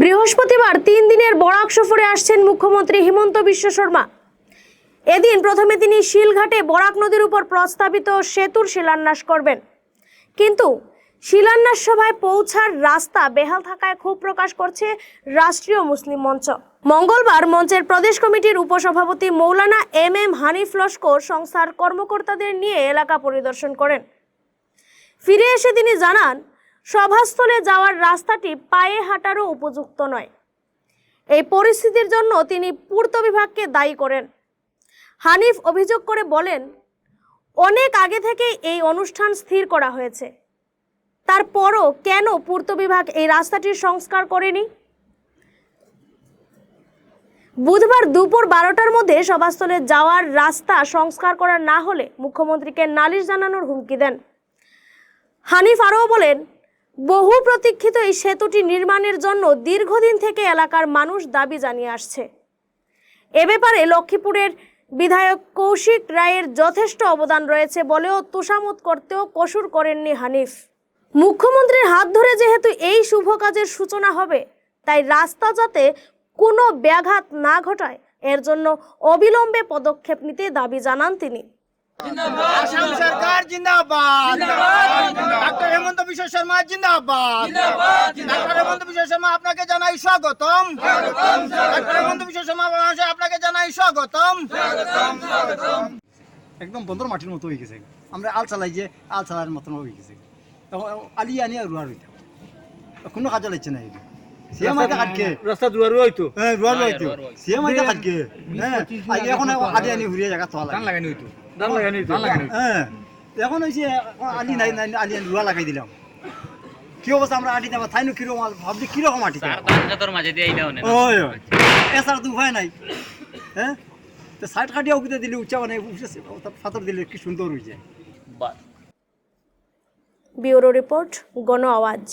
বৃহস্পতিবার তিন দিনের বরাক সফরে আসছেন মুখ্যমন্ত্রী হিমন্ত বিশ্ব শর্মা। এদিন প্রথমে তিনি শিলঘাটে বরাক নদীর উপর প্রস্তাবিত সেতুর শিলান্যাস করবেন। কিন্তু শিলান্যাস সভায় পৌঁছার রাস্তা বেহাল থাকায় ক্ষোভ প্রকাশ করছে রাষ্ট্রীয় মুসলিম মঞ্চ। মঙ্গলবার মঞ্চের প্রদেশ কমিটির উপসভাপতি মৌলানা এম এম হানিফ লস্কর সংস্থার কর্মকর্তাদের নিয়ে এলাকা পরিদর্শন করেন। ফিরে এসে তিনি জানান সভাস্থলে যাওয়ার রাস্তাটি পায়ে হাঁটারও উপযুক্ত নয়। এই পরিস্থিতির জন্য তিনি পূর্ত বিভাগকে দায়ী করেন। হানিফ অভিযোগ করে বলেন, অনেক আগে থেকেই এই অনুষ্ঠান স্থির করা হয়েছে। তারপরও কেন পূর্ত বিভাগ এই রাস্তাটির সংস্কার করেনি? বুধবার দুপুর বারোটার মধ্যে সভাস্থলে যাওয়ার রাস্তা সংস্কার করা না হলে মুখ্যমন্ত্রীকে নালিশ জানানোর হুমকি দেন। হানিফ আরও বলেন বহু প্রতীক্ষিত এই সেতুটি নির্মাণের জন্য দীর্ঘদিন থেকে এলাকার মানুষ দাবি জানিয়ে আসছে। এ ব্যাপারে লক্ষ্মীপুরের বিধায়ক কৌশিক রায়ের যথেষ্ট অবদান রয়েছে বলেও তোষামত করতেও কসুর করেননি হানিফ। মুখ্যমন্ত্রীর হাত ধরে যেহেতু এই শুভ কাজের সূচনা হবে, তাই রাস্তা যাতে কোনো ব্যাঘাত না ঘটায়, এর জন্য অবিলম্বে পদক্ষেপ নিতে দাবি জানান তিনি। জিন্দাবাদ। বিশ্ব শর্মা জিন্দাবাদ। ডক্টর হেমন্ত বিশ্ব শর্মা আপনাকে জানাই স্বাগতম। ডক্টর হেমন্ত বিশ্ব শর্মা মহাশয় আপনাকে জানাই স্বাগতম। একদম বন্দর মাটির মতো হয়ে গেছে। আমরা আল চালাই যে আল চালার মতন হয়ে গেছে। তখন আলি আনি আর রুয়া রইতাম কোনো কাজে লাগছে না রাস্তা হ্যাঁ কাটকে হ্যাঁ এখন আলি আনি ঘুরিয়ে জায়গা তো লাগানি হইতো। ধান লাগানি হইতো। হ্যাঁ। এখন আলি নাই নাই আলি আনি রুয়া লাগাই দিলাম। কি অবস্থা? আমরা আটি দেবো। তাই কীরকম ভাবছি কীরকম আটি তার মাঝে দিয়ে এইটা অনেক ওই এছাড়া তো উপায় নাই। হ্যাঁ? তো সাইড কাটিয়া উকিতে দিলে উচ্চা মানে ফাতর দিলে কি সুন্দর হয়ে যায়। ব্যুরো রিপোর্ট গণ আওয়াজ।